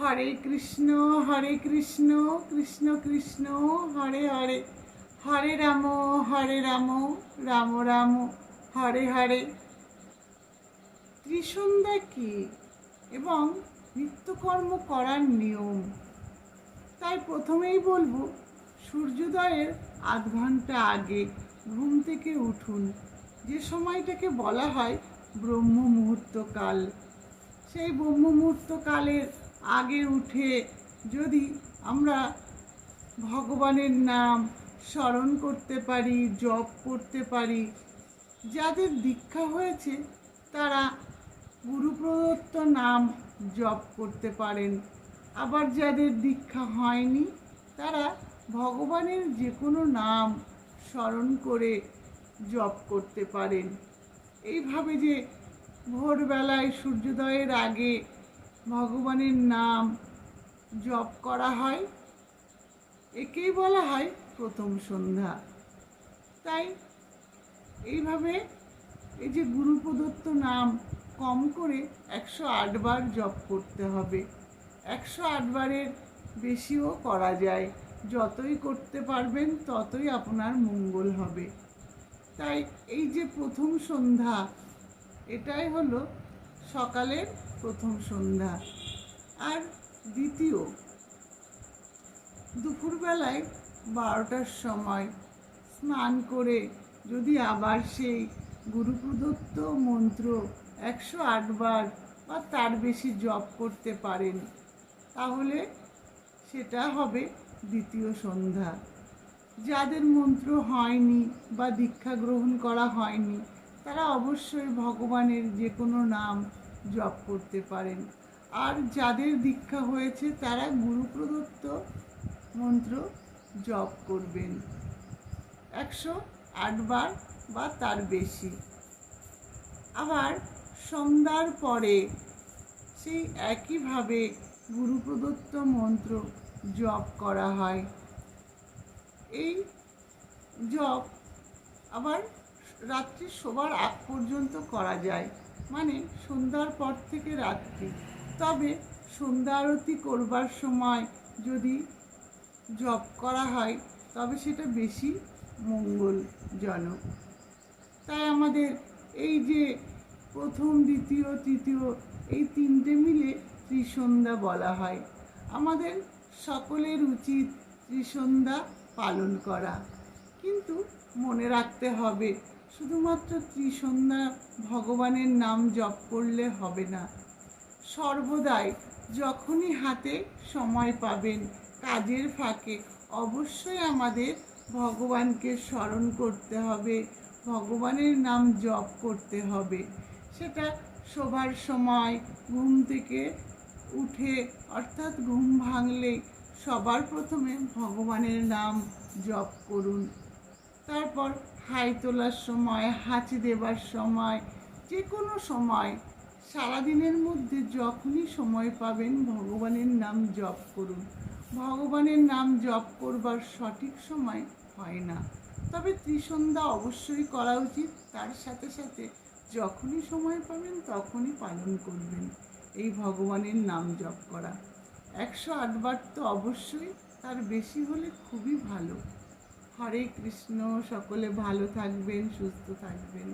হরে কৃষ্ণ হরে কৃষ্ণ কৃষ্ণ কৃষ্ণ, হরে হরে। হরে রাম হরে রাম রাম রাম, হরে হরে। ত্রিসন্ধ্যা কি? এবং নিত্যকর্ম করার নিয়ম। তাই প্রথমেই বলব, সূর্যোদয়ের আধ ঘণ্টা আগে ঘুম থেকে উঠুন। যে সময়টাকে বলা হয় ব্রহ্ম মুহূর্তকাল সেই ব্রহ্ম মুহূর্তকালের আগে উঠে যদি আমরা ভগবানের নাম স্মরণ করতে পারি, জপ করতে পারি, যাদের দীক্ষা হয়েছে, তারা গুরুপ্রদত্ত নাম জপ করতে পারেন। আবার যাদের দীক্ষা হয়নি, তারা ভগবানের যে কোনো নাম স্মরণ করে জপ করতে পারেন। এইভাবে যে ভোরবেলায় সূর্যোদয়ের আগে ভগবানের নাম জপ করা হয়। একেই বলা হয় প্রথম সন্ধ্যা। তাই এইভাবে এই যে গুরু প্রদত্ত নাম কম করে একশো বার জপ করতে হবে। একশো বারের বেশিও করা যায়। যতই করতে পারবেন ততই আপনার মঙ্গল হবে। তাই এই যে প্রথম সন্ধ্যা, এটাই হলো সকালের প্রথম সন্ধ্যা। আর দ্বিতীয়, দুপুরবেলায় বারোটার সময় স্নান করে যদি আবার সেই গুরু প্রদত্ত মন্ত্র একশো আটবার বা তার বেশি জপ করতে পারেন, তাহলে সেটা হবে দ্বিতীয় সন্ধ্যা। যাদের মন্ত্র হয়নি বা দীক্ষা গ্রহণ করা হয়নি তারা অবশ্যই ভগবানের যে কোনো নাম জপ করতে পারেন। আর যাদের দীক্ষা হয়েছে, তারা গুরু প্রদত্ত মন্ত্র জপ করবেন। একশো আটবার বা তার বেশি। আবার সন্ধ্যার পরে সেই একইভাবে গুরু প্রদত্ত মন্ত্র জপ করা হয়। এই জপ আবার রাত্রি শোবার আগ পর্যন্ত করা যায়। মানে সন্ধ্যার পর থেকে রাত্রি। তবে সন্ধ্যা আরতি করবার সময় যদি জপ করা হয়, তবে সেটা বেশি মঙ্গলজনক। তাই আমাদের এই যে প্রথম, দ্বিতীয়, তৃতীয়, এই তিনটে মিলে ত্রিসন্ধ্যা বলা হয়। আমাদের সকলের উচিত ত্রিসন্ধ্যা পালন করা। কিন্তু মনে রাখতে হবে শুধুমাত্র ত্রিসন্ধ্যা ভগবানের নাম জপ করলে হবে না। সর্বদাই যখনই হাতে সময় পাবেন, কাজের ফাঁকে অবশ্যই আমাদের ভগবানকে স্মরণ করতে হবে, ভগবানের নাম জপ করতে হবে। সেটা শোবার সময়, ঘুম থেকে উঠে, অর্থাৎ ঘুম ভাঙলে সবার প্রথমে ভগবানের নাম জপ করুন। তারপর হাই তোলার সময়, হাঁচি দেবার সময় যে কোনো সময়, সারাদিনের মধ্যে যখনই সময় পাবেন ভগবানের নাম জপ করুন। ভগবানের নাম জপ করবার সঠিক সময় হয় না। তবে ত্রিসন্ধ্যা অবশ্যই করা উচিত। তার সাথে সাথে যখনই সময় পাবেন তখনই পালন করবেন। এই ভগবানের নাম জপ করা। একশো আটবার তো অবশ্যই, তার বেশি হলে খুবই ভালো। হরে কৃষ্ণ সকলে ভালো থাকবেন সুস্থ থাকবেন।